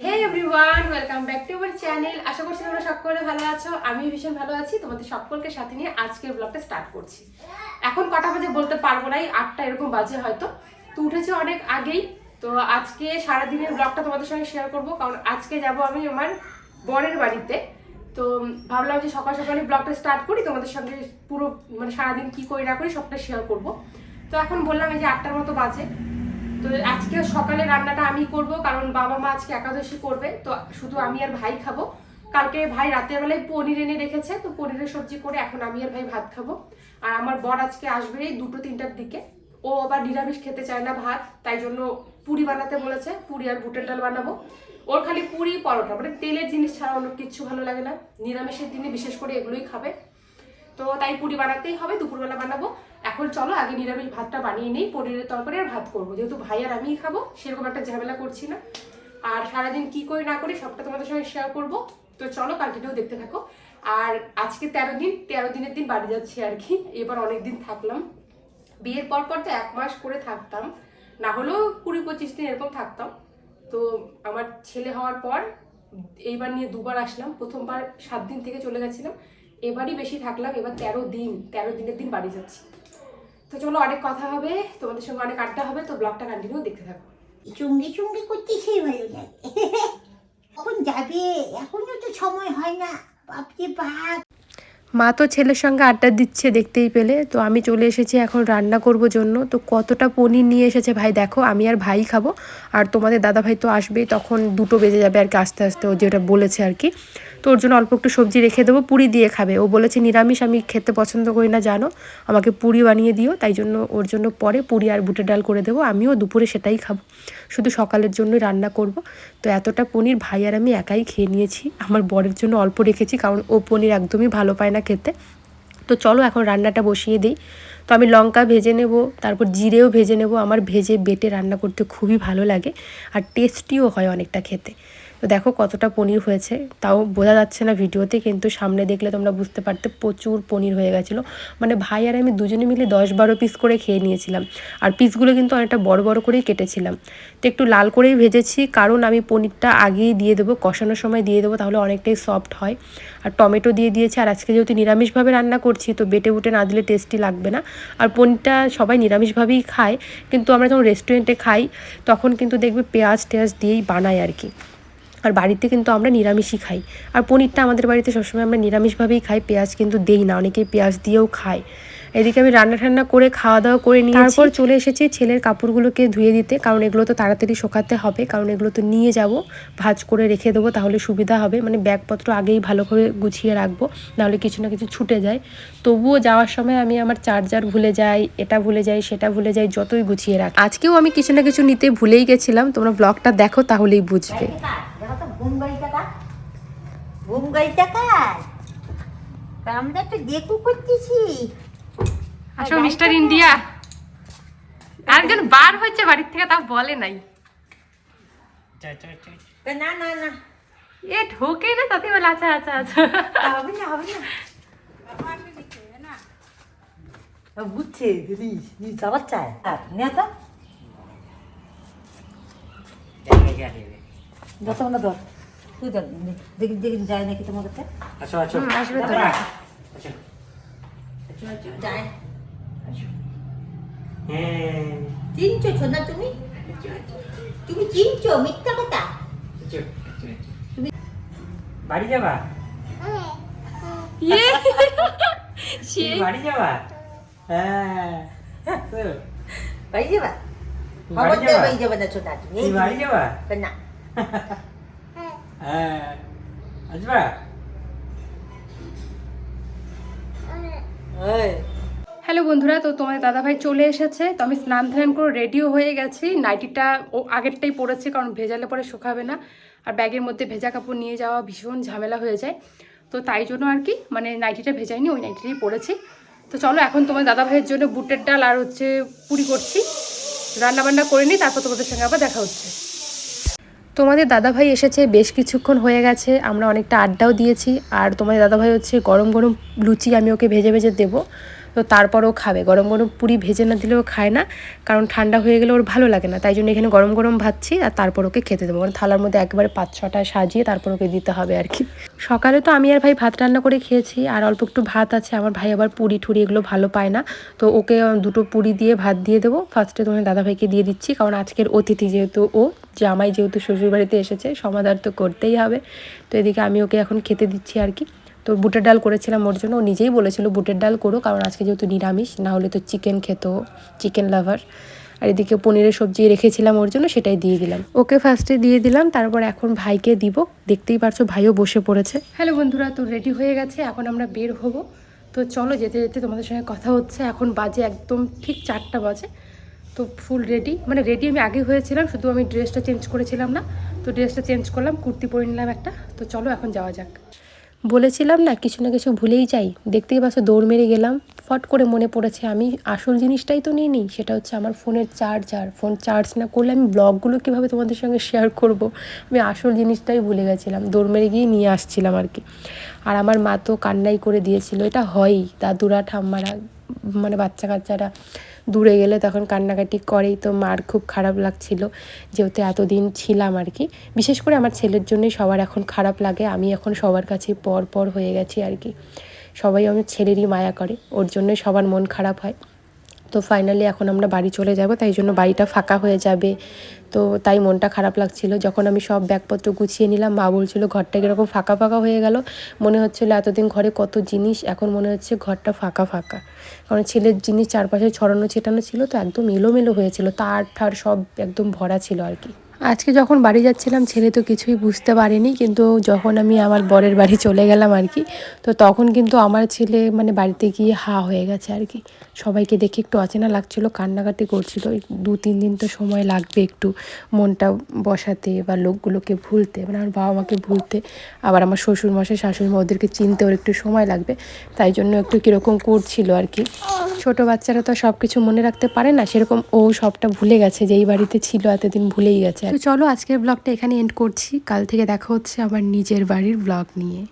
Hey everyone welcome back channel আশা করছি তোমরা সকলে ভালো আছো। ভীষণ ভালো আছি। তোমাদের সকলকে সাথে নিয়ে আজকের ব্লগটা স্টার্ট করছি। এখন কটা বাজে বলতে পারব না আটটা এরকম বাজে হয়তো। তো উঠেছে অনেক আগেই। তো আজকে সারাদিনের ব্লগটা তোমাদের সঙ্গে শেয়ার করব, কারণ আজকে যাব আমি আমার বরের বাড়িতে। তো ভাবলাম যে সকাল সকালে ব্লগটা স্টার্ট করি, তোমাদের সঙ্গে পুরো মানে সারাদিন কি করি না করি সবটা শেয়ার করব। তো এখন বললাম এই যে আটটার মতো বাজে। তো আজকে সকালে রান্নাটা আমি করব, কারণ বাবা মা আজকে একাদশী করবে, তো শুধু আমি আর ভাই খাব। কালকে ভাই রাতের বেলায় পনির এনে রেখেছে, তো পনিরের সবজি করে এখন আমি আর ভাই ভাত খাব। আর আমার বর আজকে আসবে এই দুটো তিনটার দিকে। ও আবার নিরামিষ খেতে চায় না ভাত, তাই জন্য পুরি বানাতে বলেছে, পুরি আর বুটের ডাল বানাবো। ওর খালি পুরি, পরোটা মানে তেলের জিনিস ছাড়া অন্য কিচ্ছু ভালো লাগে না। নিরামিষের দিনে বিশেষ করে এগুলোই খাবে। তো তাই পুরি বানাতেই হবে, দুপুরবেলা বানাবো। এখন চলো, আগে নিরামিষ ভাতটা বানিয়ে নেই, পনিরের তরকারি আর ভাত করব। যেহেতু ভাই আর আমিই খাব, সেরকম একটা ঝামেলা করছি না। আর সারাদিন কি করি না করি, সবটা তোমাদের সঙ্গে শেয়ার করব। তো চলো কন্টিনিউ দেখতে থাকো। আর আজকে তেরো দিন, তেরো দিনের দিন বাড়ি যাচ্ছি আর কি, এবার অনেক দিন থাকলাম। বিয়ের পর পর তো এক মাস করে থাকতাম, না হলেও কুড়ি পঁচিশ দিন এরকম থাকতাম। তো আমার ছেলে হওয়ার পর, এইবার নিয়ে দুবার আসলাম, প্রথমবার সাত দিন থেকে চলে গেছিলাম। এবারই বেশি থাকলাম, এবার তেরো দিন, তেরো দিনের দিন বাড়ি যাচ্ছি। তো চলো অনেক কথা হবে তোমাদের সঙ্গে অনেক আড্ডা হবে তো ব্লগটা কন্টিনিউ দেখতে থাকো। চুঙ্গি চুঙ্গি করতে সেই ভালো লাগে কখন যাবে? এখনও তো সময় হয় না। বাপরে বাপ। মা তো ছেলের সঙ্গে আড্ডা দিচ্ছে দেখতেই পেলে তো আমি চলে এসেছি এখন রান্না করব জন্য। তো কতটা পনির নিয়ে এসেছে ভাই দেখো আমি আর ভাই খাব। আর তোমাদের দাদা ভাই তো আসবেই তখন দুটো বেজে যাবে আর কি আস্তে আস্তে ও যেটা বলেছে আর কি। তো ওর জন্য অল্প একটু সবজি রেখে দেবো, পুরি দিয়ে খাবে। ও বলেছে, নিরামিষ, আমি খেতে পছন্দ করি না, জানো। আমাকে পুরি বানিয়ে দিও, তাই জন্য ওর জন্য পরে পুরি আর বুটের ডাল করে দেবো। আমিও দুপুরে সেটাই খাব। শুধু সকালের জন্যই রান্না করব। তো এতটা পনির ভাই আর আমি একাই খেয়ে নিয়েছি। আমার বরের জন্য অল্প রেখেছি, কারণ ও পনির একদমই ভালো পায় না খেতে। তো চলো, এখন রান্নাটা বসিয়ে দিই। তো আমি লঙ্কা ভেজে নেব, তারপর জিরেও ভেজে নেব। আমার ভেজে, বেটে রান্না করতে খুবই ভালো লাগে, আর টেস্টিও হয় অনেকটা খেতে। তো দেখো কতটা পনির হয়েছে। তাও বোঝা যাচ্ছে না ভিডিওতে, কিন্তু সামনে দেখলে তোমরা বুঝতে পারতে প্রচুর পনির হয়ে গেছিল। মানে ভাই আর আমি দুজনে মিলে দশ বারো পিস করে খেয়ে নিয়েছিলাম। আর পিসগুলো কিন্তু অনেকটা বড় বড় করেই কেটেছিলাম। তো একটু লাল করেই ভেজেছি, কারণ আমি পনিরটা আগেই দিয়ে দেবো, কষানোর সময় দিয়ে দেবো, তাহলে অনেকটাই সফট হয়। আর টমেটো দিয়ে দিয়েছি, আর আজকে যেহেতু নিরামিষভাবে রান্না করছি, তো বেটে উটে না দিলে টেস্টি লাগবে না। আর পনিরটা সবাই নিরামিষভাবেই খায়, কিন্তু আমরা যখন রেস্টুরেন্টে খাই, তখন কিন্তু দেখবে পেঁয়াজ টেয়াজ দিয়েই বানাই আর কি। আর বাড়িতে কিন্তু আমরা নিরামিষই খাই। আর পনিরটা আমাদের বাড়িতে সবসময় আমরা নিরামিষভাবেই খাই পেঁয়াজ কিন্তু দেই না অনেকে পেঁয়াজ দিয়েও খায়। এদিকে আমি রান্না ঠান্না করে খাওয়া দাওয়া করে নিয়ে তারপর? চলে এসেছি ছেলের কাপড়গুলোকে ধুয়ে দিতে কারণ এগুলো তো তাড়াতাড়ি শোকাতে হবে কারণ এগুলো তো নিয়ে যাব ভাজ করে রেখে দেবো তাহলে সুবিধা হবে। মানে ব্যাগপত্র আগেই ভালো করে গুছিয়ে রাখব নাহলে কিছু না কিছু ছুটে যায়। তবুও যাওয়ার সময় আমি আমার চার্জার ভুলে যাই এটা ভুলে যাই সেটা ভুলে যাই যতই গুছিয়ে রাখ। আজকেও আমি কিছু না কিছু নিতে ভুলেই গেছিলাম তোমরা ব্লগটা দেখো তাহলেই বুঝবে দেখো তো ঘুম গাড়িটা কার ঘুম গাড়িটা কার তা আমরা তো দেখু করতেছি। আসো মিস্টার ইন্ডিয়া। আরেকজন বার হচ্ছে বাড়ির থেকে তাও বলে নাই। না না না। এ ঢোকে না তাতে বলে আচ্ছা আচ্ছা আচ্ছা। হবে না হবে না। বুঝছে দিদি যাবার চায় নে তো। যত না ধর। তুই ধর নে। দেখি দেখি যায় নাকি তোমার কাছে? আসো আসো। হুম, আসবে তো। আসো। যায়। হ্যাঁ। চিনছো সোনা তুমি? তুমি চিনছো মিথ্যা কথা? আসো, আসো, আসো। বাড়ি যাবা? ইয়ে। বাড়ি যাবা? হ্যাঁ। বাড়ি যাবা? তুমি বাড়ি যাবা না ছোটা তুমি। তুমি বাড়ি যাবা? না হ্যাঁ। আসবা? ওই হ্যালো বন্ধুরা তো তোমাদের দাদাভাই চলে এসেছে। তো আমি স্নান ধ্যান করে রেডিও হয়ে গেছি। নাইটিটা ও আগেরটাই পরেছি কারণ ভেজালে পরে শুকাবে না। আর ব্যাগের মধ্যে ভেজা কাপড় নিয়ে যাওয়া ভীষণ ঝামেলা হয়ে যায়। তো তাই জন্য আর কি মানে নাইটিটা ভেজাইনি ওই নাইটিটাই পড়েছি তো চলো এখন তোমার দাদাভাইয়ের জন্য বুটের ডাল আর হচ্ছে পুরি করছি। রান্না বান্না করে নিই তারপর তোমাদের সঙ্গে আবার দেখা হচ্ছে। তোমাদের দাদাভাই এসেছে, বেশ কিছুক্ষণ হয়ে গেছে, আমরা অনেকটা আড্ডাও দিয়েছি, আর তোমাদের দাদাভাই হচ্ছে গরম গরম লুচি আমি ওকে ভেজে ভেজে দেবো। তো তারপরও খাবে। গরম গরম পুরি ভেজে না দিলেও খায় না, কারণ ঠান্ডা হয়ে গেলে ওর ভালো লাগে না। তাই জন্য এখানে গরম গরম ভাজছি আর তারপর ওকে খেতে দেবো। মানে থালার মধ্যে একবারে পাঁচ ছটা সাজিয়ে তারপর ওকে দিতে হবে আর কি। সকালে তো আমি আর ভাই ভাত রান্না করে খেয়েছি, আর অল্প একটু ভাত আছে। আমার ভাই আবার পুরি ঠুরি এগুলো ভালো পায় না। তো ওকে দুটো পুরি দিয়ে ভাত দিয়ে দেবো। ফার্স্টে তোমার দাদাভাইকে দিয়ে দিচ্ছি, কারণ আজকের অতিথি যেহেতু ও, জামাই যেহেতু শ্বশুরবাড়িতে এসেছে সমাধান তো করতেই হবে। তো এদিকে আমি ওকে এখন খেতে দিচ্ছি আর কি। তো বুটের ডাল করেছিলাম ওর জন্য। ও নিজেই বলেছিল বুটের ডাল করো, কারণ আজকে যেহেতু নিরামিষ, না হলে তো চিকেন খেত চিকেন লাভার আর এদিকে পনিরের সবজি রেখেছিলাম ওর জন্য, সেটাই দিয়ে দিলাম। ওকে ফার্স্টে দিয়ে দিলাম, তারপর এখন ভাইকে দিব। দেখতেই পারছ ভাইও বসে পড়েছে। হ্যালো বন্ধুরা, তো রেডি হয়ে গেছে, এখন আমরা বের হব। তো চলো যেতে যেতে তোমাদের সঙ্গে কথা হচ্ছে, এখন বাজে একদম ঠিক চারটা বাজে। তো ফুল রেডি মানে রেডি আমি আগে হয়েছিলাম, শুধু আমি ড্রেসটা চেঞ্জ করেছিলাম না। তো ড্রেসটা চেঞ্জ করলাম, কুর্তি পরে নিলাম একটা। তো চলো এখন যাওয়া যাক। বলেছিলাম না, কিছু না কিছু ভুলেই যাই। দেখতেই পাচ্ছ দৌড় মেরে গেলাম। ফট করে মনে পড়েছে, আমি আসল জিনিসটাই তো নিয়ে নিই সেটা হচ্ছে আমার ফোনের চার্জার। ফোন চার্জ না করলে আমি ব্লগগুলো কীভাবে তোমাদের সঙ্গে শেয়ার করব? আমি আসল জিনিসটাই ভুলে গেছিলাম, দৌড় মেরে গিয়ে নিয়ে আসছিলাম আর কি। আর আমার মা তো কান্নাই করে দিয়েছিল, এটা হয়ই। দাদুরা, ঠাম্মারা মানে বাচ্চা কাচ্চারা দূরে গেলে তখন কান্নাকাটি করেই তো মার খুব খারাপ লাগছিল, যেহেতু এতদিন ছিলাম আর কি। বিশেষ করে আমার ছেলের জন্যই সবার এখন খারাপ লাগে, আমি এখন সবার কাছে পর পর হয়ে গেছি আর কি। সবাই আমার ছেলেরই মায়া করে, ওর জন্যই সবার মন খারাপ হয়। তো ফাইনালি এখন আমরা বাড়ি চলে যাব, তাই জন্য বাড়িটা ফাঁকা হয়ে যাবে। তো তাই মনটা খারাপ লাগছিল। যখন আমি সব ব্যাগপত্র গুছিয়ে নিলাম, মা বলছিল ঘরটা কীরকম ফাঁকা ফাঁকা হয়ে গেল। মনে হচ্ছিল এতদিন ঘরে কত জিনিস, এখন মনে হচ্ছে ঘরটা ফাঁকা ফাঁকা। কারণ ছেলের জিনিস চারপাশে ছড়ানো ছেটানো ছিল, তো একদম এলোমেলো হয়েছিল। তার ঠার সব একদম ভরা ছিল আর কি। আজকে যখন বাড়ি যাচ্ছিলাম, ছেলে তো কিছুই বুঝতে পারেনি, কিন্তু যখন আমি আমার বরের বাড়ি চলে গেলাম আর কি, তো তখন কিন্তু আমার ছেলে মানে বাড়িতে গিয়ে হা হয়ে গেছে আর কি। সবাইকে দেখে একটু অচেনা লাগছিল, কান্নাকাটি করছিল দু, তিন দিন তো সময় লাগবে একটু মনটা বসাতে বা লোকগুলোকে ভুলতে মানে আমার বাবা মাকে ভুলতে, আবার আমার শ্বশুর মশাই শাশুড়ি মা ওদেরকে চিনতে ওর একটু সময় লাগবে, তাই জন্য একটু কীরকম করছিল আর কি। ছোট বাচ্চারা তো সব কিছু মনে রাখতে পারে না, সেরকম ও সবটা ভুলে গেছে যে এই বাড়িতে ছিল, এতদিন ভুলেই গেছে। চলো আজকের ব্লগটা এখানে এন্ড করছি। কাল থেকে দেখা হচ্ছে আমার নিজের বাড়ির ব্লগ নিয়ে।